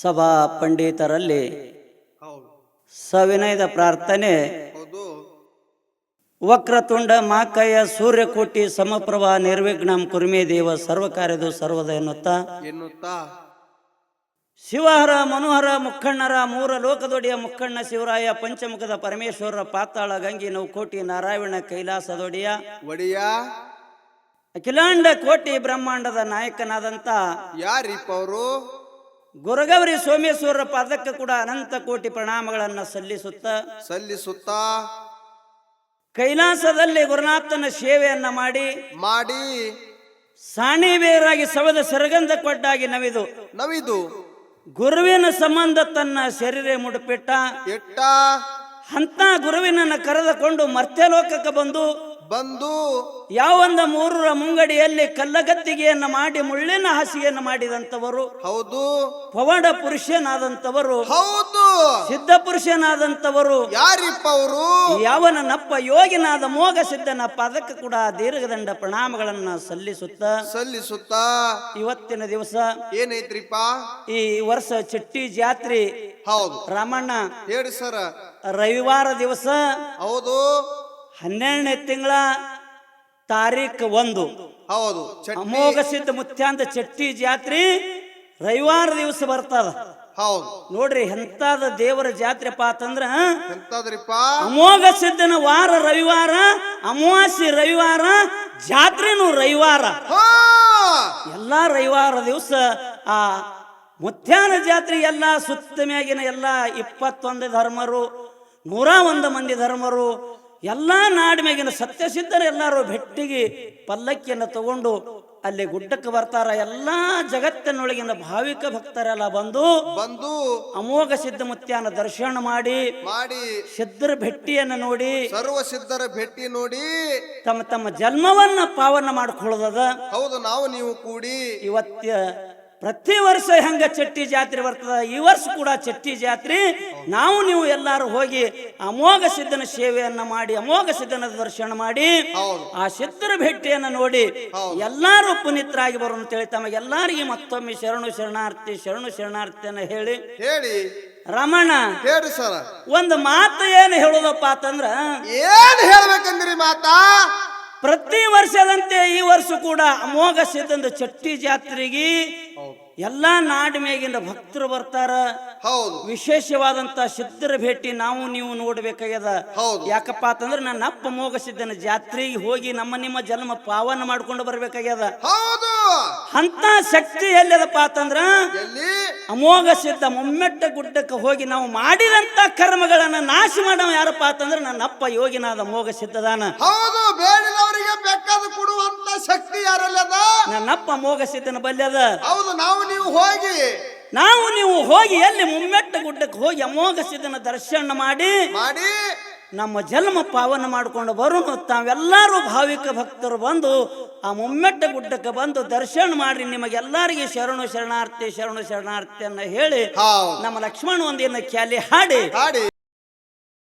ಸಭಾ ಪಂಡಿತರಲ್ಲಿ ಸವಿನಯದ ಪ್ರಾರ್ಥನೆ. ವಕ್ರತುಂಡ ಮಾಕಯ್ಯ ಸೂರ್ಯಕೋಟಿ ಸಮಪ್ರಭಾ ನಿರ್ವಿಘ್ನಂ ಕುರ್ಮೇ ದೇವ ಸರ್ವಕಾರ್ಯದು ಸರ್ವದ ಎನ್ನುತ್ತಾ. ಎನ್ನುತ್ತಾ? ಶಿವಹರ ಮನೋಹರ ಮುಖಣ್ಣರ ಮೂರ ಲೋಕದೊಡೆಯ ಮುಖಣ್ಣ ಶಿವರಾಯ ಪಂಚಮುಖದ ಪರಮೇಶ್ವರ ಪಾತಾಳ ಗಂಗಿ ನೌಕೋಟಿ ನಾರಾಯಣ ಕೈಲಾಸದೊಡೆಯ ಒಡೆಯ? ಅಖಿಲಾಂಡ ಕೋಟಿ ಬ್ರಹ್ಮಾಂಡದ ನಾಯಕನಾದಂತ ಯಾರಿಪ್ಪ ಅವರು ಗುರುಗೌರಿ ಸೋಮೇಶ್ವರರ ಪಾದಕ್ಕೆ ಕೂಡ ಅನಂತ ಕೋಟಿ ಪ್ರಣಾಮಗಳನ್ನು ಸಲ್ಲಿಸುತ್ತ ಸಲ್ಲಿಸುತ್ತಾ ಕೈಲಾಸದಲ್ಲಿ ಗುರುನಾಥನ ಸೇವೆಯನ್ನ ಮಾಡಿ ಮಾಡಿ ಸಾಣಿಬೇರಾಗಿ ಸವದ ಸರಗಂಧ ಕೊಟ್ಟಾಗಿ ನವಿದು. ನವಿದು. ಗುರುವಿನ ಸಂಬಂಧ ತನ್ನ ಶರೀರ ಮುಡುಪಿಟ್ಟ. ಎಟ್ಟ ಅಂತ ಗುರುವಿನನ್ನು ಕರೆದುಕೊಂಡು ಮರ್ತ್ಯಲೋಕಕ್ಕೆ ಬಂದು ಬಂದು ಯಾವೊಂದ ಮೂರರ ಮುಂಗಡಿಯಲ್ಲಿ ಕಲ್ಲಗತ್ತಿಗೆಯನ್ನ ಮಾಡಿ ಮುಳ್ಳಿನ ಹಾಸಿಗೆಯನ್ನು ಮಾಡಿದಂಥವರು ಹೌದು. ಪವಾಡ ಪುರುಷನಾದಂತವರು ಹೌದು. ಸಿದ್ಧ ಪುರುಷನಾದಂತವರು ಯಾರಿಪ್ಪ ಅವರು? ಯಾವನ ನಪ್ಪ ಯೋಗಿನಾದ ಮೋಗ ಸಿದ್ಧನಪ್ಪ ಅದಕ್ಕೆ ಕೂಡ ದೀರ್ಘದಂಡ ಪ್ರಣಾಮಗಳನ್ನ ಸಲ್ಲಿಸುತ್ತ ಸಲ್ಲಿಸುತ್ತ? ಇವತ್ತಿನ ದಿವಸ ಏನೈತ್ರಿಪ್ಪ? ಈ ವರ್ಷ ಚಿಟ್ಟಿ ಜಾತ್ರೆ ಹೌದು. ರಾಮಣ್ಣ ಹೇಳಿ ಸರ್. ರವಿವಾರ ದಿವಸ ಹೌದು. ಹನ್ನೆರಡನೇ ತಿಂಗಳ ತಾರೀಖ್ ಒಂದು. ಹೌದು. ಅಮೋಘ ಸಿದ್ಧ ಮುತ್ಯಾಂತ ಚಟ್ಟಿ ಜಾತ್ರೆ ರವಿವಾರ ದಿವಸ ಬರ್ತದ. ಹೌದು. ನೋಡ್ರಿ ಎಂತಾದ ದೇವರ ಜಾತ್ರೆಪ್ಪ ಅಂತಂದ್ರ ಎಂತದ್ರಿಪ್ಪ ಅಮೋಘ ಸಿದ್ಧನ ವಾರ ರವಿವಾರ ಅಮಾವಾಸ್ಯ ರವಿವಾರ ಜಾತ್ರೆನು ರವಿವಾರ. ಎಲ್ಲಾ ಎಲ್ಲ ರವಿವಾರ ದಿವಸ ಆ ಮುತ್ಯಾನ ಜಾತ್ರೆ ಎಲ್ಲ ಸುತ್ತ ಮ್ಯಾಗಿನ ಎಲ್ಲ ಇಪ್ಪತ್ತೊಂದು ಧರ್ಮರು ನೂರ ಒಂದು ಮಂದಿ ಧರ್ಮರು ಎಲ್ಲ ನಾಡಿನಾಗಿನ ಸತ್ಯಸಿದ್ಧರು ಎಲ್ಲರೂ ಭೆಟ್ಟಿಗೆ ಪಲ್ಲಕ್ಕಿಯನ್ನು ತಗೊಂಡು ಅಲ್ಲಿ ಗುಡ್ಡಕ್ಕೆ ಬರ್ತಾರ. ಎಲ್ಲ ಜಗತ್ತಿನೊಳಗಿನ ಭಾವಿಕ ಭಕ್ತರೆಲ್ಲ ಬಂದು ಬಂದು ಅಮೋಘ ಸಿದ್ಧ ಮುತ್ಯಾನ ದರ್ಶನ ಮಾಡಿ ಮಾಡಿ ಸಿದ್ಧರ ಭೆಟ್ಟಿಯನ್ನು ನೋಡಿ ಸರ್ವ ಸಿದ್ಧರ ಭೆಟ್ಟಿ ನೋಡಿ ತಮ್ಮ ತಮ್ಮ ಜನ್ಮವನ್ನ ಪಾವನ ಮಾಡ್ಕೊಳ್ಳೋದದ. ಹೌದು ನಾವು ನೀವು ಕೂಡಿ ಇವತ್ತ ಪ್ರತಿ ವರ್ಷ ಹೆಂಗ ಚಟ್ಟಿ ಜಾತ್ರೆ ಬರ್ತದ? ಈ ವರ್ಷ ಕೂಡ ಚಟ್ಟಿ ಜಾತ್ರೆ. ನಾವು ನೀವು ಎಲ್ಲಾರು ಹೋಗಿ ಅಮೋಘ ಸಿದ್ಧನ ಸೇವೆಯನ್ನ ಮಾಡಿ ಅಮೋಘ ಸಿದ್ಧನ ದರ್ಶನ ಮಾಡಿ ಆ ಸಿದ್ಧರ ಭೇಟಿಯನ್ನ ನೋಡಿ. ಎಲ್ಲಾರು ಪುನೀತರಾಗಿ ಬರೋ ಅಂತೇಳಿ ತಮಗೆಲ್ಲರಿಗೆ ಮತ್ತೊಮ್ಮೆ ಶರಣು ಶರಣಾರ್ಥಿ ಶರಣು ಶರಣಾರ್ಥಿಯನ್ನ ಹೇಳಿ. ಹೇಳಿ. ರಮಣ ಹೇಳಿ ಸರ್. ಒಂದು ಮಾತು ಏನು ಹೇಳೋದಪ್ಪ ಅಂತಂದ್ರ ಏನ್ ಹೇಳ್ಬೇಕಂದ್ರಿ ಮಾತಾ? ಪ್ರತಿ ವರ್ಷದಂತೆ ಈ ವರ್ಷ ಕೂಡ ಅಮೋಘ ಸಿದ್ಧಂದ ಚಟ್ಟಿ ಜಾತ್ರೆಗೆ ಎಲ್ಲಾ ನಾಡ್ ಮೇಗಿನ ಭಕ್ತರು ಬರ್ತಾರ. ಹೌದು. ವಿಶೇಷವಾದಂತ ಸಿದ್ಧರ ಭೇಟಿ ನಾವು ನೀವು ನೋಡ್ಬೇಕಾಗ್ಯದ. ಯಾಕಪ್ಪ ಅಂತಂದ್ರೆ ನನ್ನ ಅಪ್ಪ ಮೋಗ ಸಿದ್ಧನ ಜಾತ್ರೆಗೆ ಹೋಗಿ ನಮ್ಮ ನಿಮ್ಮ ಜನ್ಮ ಪಾವನ ಮಾಡ್ಕೊಂಡು ಬರ್ಬೇಕಾಗ್ಯದ. ಅಂತ ಶಕ್ತಿ ಎಲ್ಲದಪ್ಪ ಅಂತಂದ್ರ ಅಮೋಘ ಸಿದ್ಧ ಮೊಮ್ಮೆಟ್ಟ ಗುಡ್ಡಕ್ಕೆ ಹೋಗಿ ನಾವು ಮಾಡಿದಂತ ಕರ್ಮಗಳನ್ನ ನಾಶ ಮಾಡವ ಯಾರಪ್ಪ ಅಂತಂದ್ರೆ ನನ್ನ ಅಪ್ಪ ಯೋಗಿನಾದ ಮೋಗ ಸಿದ್ಧದಾನ ನನ್ನಪ್ಪ ಮೋಗ ಬಲ್ಯದ ಹೌದು ನಾವು ನೀವು ಹೋಗಿ. ನಾವು ನೀವು ಹೋಗಿ ಎಲ್ಲಿ ಮುಮ್ಮೆಟ್ಟ ಗುಡ್ಡಕ್ಕೆ ಹೋಗಿ ಅಮೋಘ ದರ್ಶನ ಮಾಡಿ ಮಾಡಿ. ನಮ್ಮ ಜನ್ಮ ಪಾವನ ಮಾಡಿಕೊಂಡು ಬರೋನು ತಾವೆಲ್ಲರೂ ಭಾವಿಕ ಭಕ್ತರು ಬಂದು ಆ ಮುಮ್ಮೆಟ್ಟ ಗುಡ್ಡಕ್ಕೆ ಬಂದು ದರ್ಶನ ಮಾಡಿ ನಿಮಗೆಲ್ಲರಿಗೆ ಶರಣು ಶರಣಾರ್ಥಿ ಶರಣು ಶರಣಾರ್ಥಿ ಅನ್ನ ಹೇಳಿ ನಮ್ಮ ಲಕ್ಷ್ಮಣ ಒಂದಿನ ಕ್ಯಾಲಿ ಹಾಡಿ. ಹಾಡಿ.